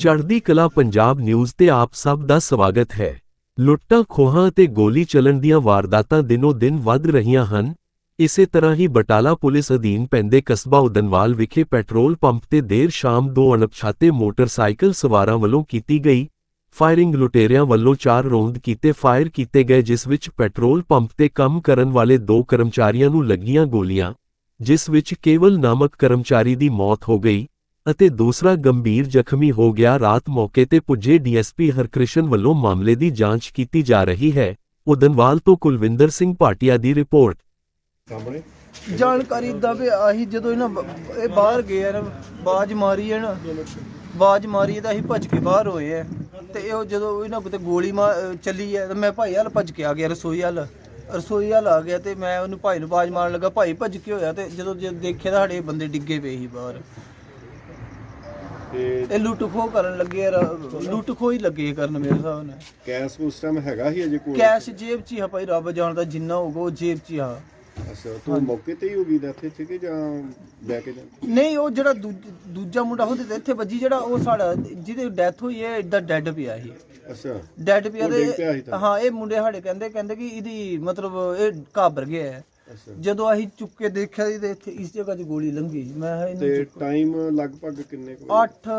ਚੜ੍ਹਦੀ ਕਲਾ ਪੰਜਾਬ ਨਿਊਜ਼ ਤੇ ਆਪ ਸਭ ਦਾ ਸਵਾਗਤ ਹੈ। ਲੁੱਟਾਂ, ਖੋਹਾਂ ਅਤੇ ਗੋਲੀ ਚੱਲਣ ਦੀਆਂ ਵਾਰਦਾਤਾਂ ਦਿਨੋ ਦਿਨ ਵੱਧ ਰਹੀਆਂ ਹਨ। ਇਸੇ ਤਰ੍ਹਾਂ ਹੀ ਬਟਾਲਾ ਪੁਲਿਸ ਅਧੀਨ ਪੈਂਦੇ ਕਸਬਾ ਉਦਨਵਾਲ ਵਿਖੇ ਪੈਟਰੋਲ ਪੰਪ ਤੇ ਦੇਰ ਸ਼ਾਮ ਦੋ ਅਣਪਛਾਤੇ ਮੋਟਰਸਾਈਕਲ ਸਵਾਰਾਂ ਵੱਲੋਂ ਕੀਤੀ ਗਈ ਫਾਇਰਿੰਗ। ਲੁਟੇਰਿਆਂ ਵੱਲੋਂ ਚਾਰ ਰੌਂਦ ਕੀਤੇ ਫਾਇਰ ਕੀਤੇ ਗਏ, ਜਿਸ ਵਿੱਚ ਪੈਟਰੋਲ ਪੰਪ ਤੇ ਕੰਮ ਕਰਨ ਵਾਲੇ ਦੋ ਕਰਮਚਾਰੀਆਂ ਨੂੰ ਲੱਗੀਆਂ ਗੋਲੀਆਂ, ਜਿਸ ਵਿੱਚ ਕੇਵਲ ਨਾਮਕ ਕਰਮਚਾਰੀ ਦੀ ਮੌਤ ਹੋ ਗਈ। ਅਤੇ ਦੂਸਰਾ ਗੰਭੀਰ ਜ਼ਖਮੀ ਹੋ ਗਿਆ। ਰਾਤ ਮੌਕੇ ਤੇ ਪੁੱਜੇ ਡੀਐਸਪੀ ਹਰਕ੍ਰਿਸ਼ਨ ਵੱਲੋਂ ਮਾਮਲੇ ਦੀ ਜਾਂਚ ਕੀਤੀ ਜਾ ਰਹੀ ਹੈ। ਉਦਨਵਾਲ ਤੋਂ ਕੁਲਵਿੰਦਰ ਸਿੰਘ ਭਾਟੀਆ ਦੀ ਰਿਪੋਰਟ। ਸਾਹਮਣੇ। ਜਾਣਕਾਰੀ ਦਾ ਵੀ ਆਹੀ ਜਦੋਂ ਇਹਨਾਂ ਬ- ਇਹ ਬਾਹਰ ਗਏ ਆ ਨਾ ਬਾਜ ਮਾਰੀ ਹੈ ਨਾ ਬਾਜ ਮਾਰੀ ਹੈ ਤਾਂ ਅਸੀਂ ਭੱਜ ਕੇ ਬਾਹਰ ਹੋਏ ਆ। ਤੇ ਇਹ ਜਦੋਂ ਇਹਨਾਂ ਤੇ ਗੋਲੀ ਮਾ- ਅਹ ਚੱਲੀ ਹੈ ਤਾਂ ਮੈਂ ਭਾਈ ਵੱਲ ਭੱਜ ਕੇ ਆ ਗਿਆ ਰਸੋਈ ਵੱਲ। ਰਸੋਈ ਵੱਲ ਆ ਗਿਆ ਤੇ ਮੈਂ ਉਹਨੂੰ ਭਾਈ ਨੂੰ ਬਾਜ ਮਾਰਨ ਲੱਗਾ। ਭਾਈ ਭੱਜ ਕੇ ਹੋਇਆ ਤੇ ਜਦੋਂ ਜੇ ਦੇਖਿਆ ਤਾਂ ਸਾਡੇ ਬੰਦੇ ਡਿੱਗੇ ਪਏ ਸੀ ਬਾਹਰ। ਤੇ ਇਹ ਲੁੱਟ ਖੋਹ ਕਰਨ ਲੱਗੇ ਆ ਰ- ਲੁੱਟ ਖੋਹ ਹੀ ਲੱਗੇ ਕਰਨ ਮੇਰੇ ਹਿਸਾਬ ਨਾਲ। ਕੈਸ਼ ਉਸ ਟਾਈਮ ਹੈਗਾ ਹੀ ਅਜੇ ਕੋਲ ਕੈਸ਼ ਜੇਬ 'ਚ ਹੀ ਆ ਭਾਈ ਰੱਬ ਜਾਣਦਾ ਜਿੰਨਾ ਹੋਊਗਾ ਉਹ ਜੇਬ 'ਚ ਹੀ ਆ। ਅੱਛਾ ਤੂੰ ਮੌਕੇ ਤੇ ਹੀ ਹੋ ਗਈ ਡੈਥ ਇੱਥੇ ਕਿ ਜਾਂ ਲੈ ਕੇ ਜਾ ਨਹੀਂ ਉਹ ਜਿਹੜਾ ਦੂਜ- ਦੂਜਾ ਮੁੰਡਾ ਉਹਦੇ ਤੇ ਇੱਥੇ ਵੱਜੀ ਜਿਹੜਾ ਉਹ ਸਾਡਾ ਜਿਹਦੀ ਡੈਥ ਹੋਈ ਹੈ ਇਦਾਂ ਡੈੱਡ ਪਿਆ ਸੀ। ਅੱਛਾ ਡੈੱਡ ਪਿਆ ਉਹ ਡਿੱਗ ਪਿਆ ਸੀ ਤੇ ਤਾਂ। ਹਾਂ ਇਹ ਮੁੰਡੇ ਸਾਡੇ ਕਹਿੰਦੇ ਕਹਿੰਦੇ ਕਿ ਇਹਦੀ ਮਤਲਬ ਇਹ ਘਾਬਰ ਗਿਆ ਹੈ। ਜਦੋਂ ਅਸੀਂ ਚੁੱਕ ਕੇ ਦੇਖਿਆ ਸੀ ਤੇ ਇੱਥੇ ਇਸ ਜਗ੍ਹਾ 'ਚ ਗੋਲੀ ਲੰਘੀ ਮੈਂ ਕਿਹਾ ਤੇ ਇਹਨੂੰ ਟਾਈਮ ਲਗਭਗ ਕਿੰਨੇ ਕੁ 8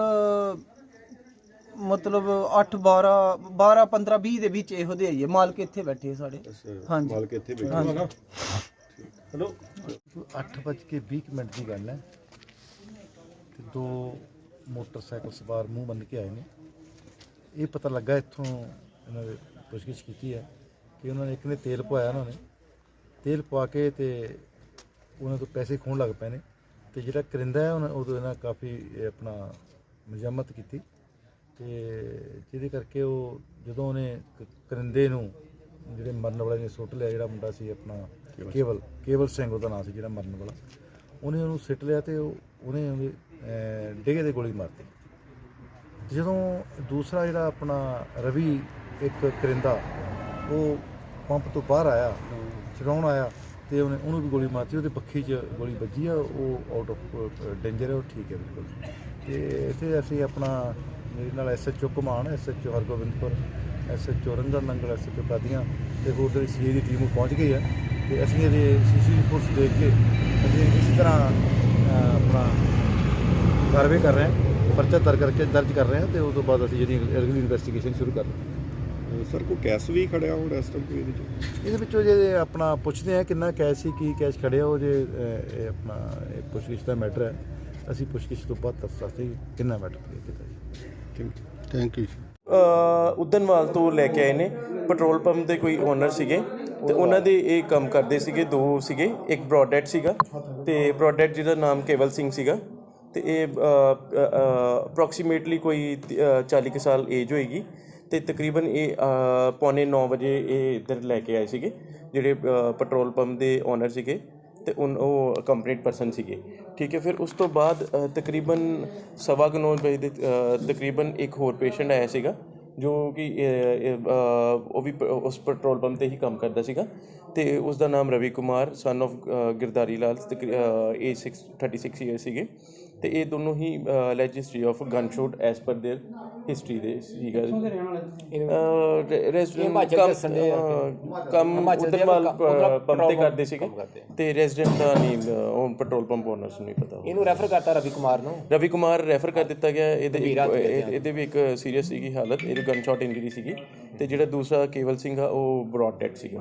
ਮਤਲਬ 8 12 12 15 20 ਦੇ ਵਿੱਚ ਇਹੋ ਦੇ ਆਈਏ ਮਾਲਕ ਇੱਥੇ ਬੈਠੇ ਸਾਡੇ। ਅੱਛਾ ਹਾਂਜੀ। ਮਾਲਕ ਇੱਥੇ ਬੈਠਾ ਹਾਂਜੀ। ਹੈਲੋ। ਅੱਠ ਵੱਜ ਕੇ 20 ਕੁ ਮਿੰਟ ਦੀ ਗੱਲ ਹੈ। ਤੇ ਦੋ ਮੋਟਰਸਾਈਕਲ ਸਵਾਰ ਮੂੰਹ ਬੰਨ ਕੇ ਆਏ ਨੇ। ਇਹ ਪਤਾ ਲੱਗਾ ਇੱਥੋਂ ਇਹਨਾਂ ਦੇ ਪੁੱਛਗਿੱਛ ਕੀਤੀ ਹੈ ਕਿ ਉਹਨਾਂ ਨੇ ਇੱਕ ਨੇ ਤੇਲ ਪਵਾਇਆ ਉਹਨਾਂ। ਨੇ ਤੇਲ ਪਵਾ ਕੇ ਤੇ ਉਹਨਾਂ ਤੋਂ ਪੈਸੇ ਖੋਣ ਲੱਗ ਪਏ ਨੇ। ਤੇ ਜਿਹੜਾ ਕਰਿੰਦਾ ਹੈ ਉਹਨਾਂ ਉਦੋਂ ਇਹਨਾਂ ਕਾਫੀ ਆਪਣਾ ਮਜ਼ਮਤ ਕੀਤੀ। ਤੇ ਜਿਹਦੇ ਕਰਕੇ ਉਹ ਜਦੋਂ ਉਹਨੇ ਕਰਿੰਦੇ ਨੂੰ ਜਿਹੜੇ ਮਰਨ ਵਾਲੇ ਨੇ ਸੁੱਟ ਲਿਆ ਜਿਹੜਾ ਮੁੰਡਾ ਸੀ ਆਪਣਾ ਕੇਵਲ ਕੇਵਲ ਸਿੰਘ ਉਹਦਾ ਨਾਮ ਸੀ ਜਿਹੜਾ ਮਰਨ ਵਾਲਾ ਉਹਨੇ ਉਹਨੂੰ ਸਿੱਟ ਲਿਆ ਤੇ ਉਹ ਉਹਨੇ ਉਹਦੇ ਡਿੱਗੇ ਤੇ ਗੋਲੀ ਮਾਰਤੀ ਜਦੋਂ ਦੂਸਰਾ ਜਿਹੜਾ ਆਪਣਾ ਰਵੀ ਇੱਕ ਕਰਿੰਦਾ ਉਹ ਪੰਪ ਤੋਂ ਬਾਹਰ ਆਇਆ ਚੜਾਉਣ ਆਇਆ ਤੇ ਉਹਨੇ, ਉਹਨੂੰ ਵੀ ਗੋਲੀ ਮਾਰਤੀ, ਉਹਦੇ ਪੱਖੀ 'ਚ ਗੋਲੀ ਵੱਜੀ ਆ, ਉਹ ਆਊਟ ਆਫ ਡੇਂਜਰ ਹੈ ਉਹ ਠੀਕ ਹੈ ਬਿਲਕੁਲ। ਤੇ ਇੱਥੇ ਅਸੀਂ ਆਪਣਾ, ਮੇਰੇ ਨਾਲ SHO Kuman SHO Hargobindpur SHO Rangar Nangal SHO Qadian ਤੇ ਹੋਰ ਜਿਹੜੀ ਸੀਏ ਦੀ ਟੀਮ ਉਹ ਪਹੁੰਚ ਗਈ ਹੈ। ਤੇ ਅਸੀਂ ਇਹਦੇ ਸੀਸੀ ਰਿਪੋਰਟਸ ਦੇਖ ਕੇ ਅਸੀਂ ਇਸ ਤਰ੍ਹਾਂ ਆਪਣਾ ਕਾਰਵਾਈ ਕਰ ਰਹੇ ਹਾਂ, ਪਰਚਾ ਦਰਜ ਕਰਕੇ ਦਰਜ ਕਰ ਰਹੇ ਹਾਂ ਤੇ ਉਸ ਤੋਂ ਬਾਅਦ ਅਸੀਂ ਜਿਹੜੀ ਅਗਲੀ ਇਨਵੈਸਟੀਗੇਸ਼ਨ ਸ਼ੁਰੂ ਕਰ ਰਹੇ ਹਾਂ। ਸਰ ਕੋ ਕੈਸ਼ ਵੀ ਖੜਿਆ ਹੋ ਰੈਸਟ ਕੋਈ ਇਹਦੇ ਚ? ਇਹਦੇ ਵਿੱਚੋਂ ਜੇ ਆਪਣਾ ਪੁੱਛਦੇ ਆ ਕਿੰਨਾ ਕੈਸ਼ ਸੀ ਕੀ ਕੈਸ਼ ਖੜਿਆ ਉਹ ਜੇ ਅਹ, ਇਹ ਆਪਣਾ ਇਹ ਪੁੱਛਗਿੱਛ ਦਾ ਮੈਟਰ ਹੈ। ਅਸੀਂ ਪੁੱਛਗਿੱਛ ਤੋਂ ਬਾਅਦ ਦੱਸ ਸਕਦੇ ਹਾਂ ਕਿ ਕਿੰਨਾ ਮੈਟਰ ਕੀਤਾ ਜੀ ਥੈਂਕ ਥੈਂਕ ਯੂ ਅ, ਉਦਨਵਾਲ ਤੋਂ ਲੈ ਕੇ ਆਏ ਨੇ। ਪੈਟਰੋਲ ਪੰਪ ਦੇ ਕੋਈ ਓਨਰ ਸੀਗੇ ਤੇ ਉਹਨਾਂ ਦੇ ਇਹ ਕੰਮ ਕਰਦੇ ਸੀਗੇ ਦੋ ਸੀਗੇ ਇੱਕ ਬ੍ਰੌਡਹੈਡ ਸੀਗਾ ਤੇ ਬ੍ਰੌਡਹੈਡ ਜਿਹਦਾ ਨਾਮ ਕੇਵਲ ਸਿੰਘ ਸੀਗਾ ਤੇ ਇਹ ਅਪਰੋਕਸੀਮੇਟਲੀ ਕੋਈ ਤ- ਅ, 40 ਕੁ ਸਾਲ ਏਜ ਹੋਏਗੀ। ਤੇ ਤਕਰੀਬਨ ਇਹ ਅ, ਪੌਣੇ 9 ਵਜੇ ਇਹ ਇੱਧਰ ਲੈ ਕੇ ਆਏ ਸੀਗੇ ਜਿਹੜੇ ਅ, ਪੈਟਰੋਲ ਪੰਪ ਦੇ ਓਨਰ ਸੀਗੇ ਤੇ ਉਨ ਉਹ ਕੰਪਲੀਟ ਪਰਸਨ ਸੀਗੇ ਠੀਕ ਹੈ ਫਿਰ ਉਸ ਤੋਂ ਬਾਅਦ ਅ, ਤਕਰੀਬਨ ਸਵਾ ਕੁ ਨੌ ਵਜੇ ਦੇ ਅ, ਤਕਰੀਬਨ ਇੱਕ ਹੋਰ ਪੇਸ਼ੈਂਟ ਆਇਆ ਸੀਗਾ ਜੋ ਕਿ ਅ, ਅ, ਉਹ ਵੀ ਪ- ਉਸ ਪੈਟਰੋਲ ਪੰਪ ਤੇ ਹੀ ਕੰਮ ਕਰਦਾ ਸੀਗਾ ਤੇ ਉਸ ਦਾ ਨਾਮ ਰਵੀ ਕੁਮਾਰ ਸਨ of ਗਿਰਦਾਰੀ ਲਾਲ ਏ 6 36 ਇਅਰ ਸੀਗੇ ਤੇ ਇਹ ਦੋਨੋਂ ਹੀ alleged history of gun shoot as per their history ਦੇ ਸੀਗਾ। ਰੈਜ਼ੀਡੈਂਟ ਕੰਮ ਉਦਰਮਾਲ ਪੰਪ ਤੇ ਕਰਦੇ ਸੀਗੇ। ਤੇ ਰੈਜ਼ੀਡੈਂਟ ਦਾ ਨਹੀਂ ਉਹ ਪੈਟਰੋਲ ਪੰਪ ਓਨਰਸ ਨੂੰ ਨਹੀਂ ਪਤਾ ਇਹਨੂੰ ਰੈਫਰ ਕਰਤਾ ਰਵੀ ਕੁਮਾਰ ਨੂੰ। ਰਵੀ ਕੁਮਾਰ ਰੈਫਰ ਕਰ ਦਿੱਤਾ ਗਿਆ। ਇਹਦੇ ਇੱਕ- ਇਹ- ਇਹਦੇ ਵੀ ਇੱਕ ਸੀਰੀਅਸ ਸੀਗੀ ਹਾਲਤ। ਇਹਦੀ ਗਨ ਸ਼ਾਟ ਇੰਜਰੀ ਸੀਗੀ। ਤੇ ਜਿਹੜਾ ਦੂਸਰਾ ਕੇਵਲ ਸਿੰਘ ਆ ਉਹ ਬ੍ਰੌਡ ਡੈਡ ਸੀਗਾ।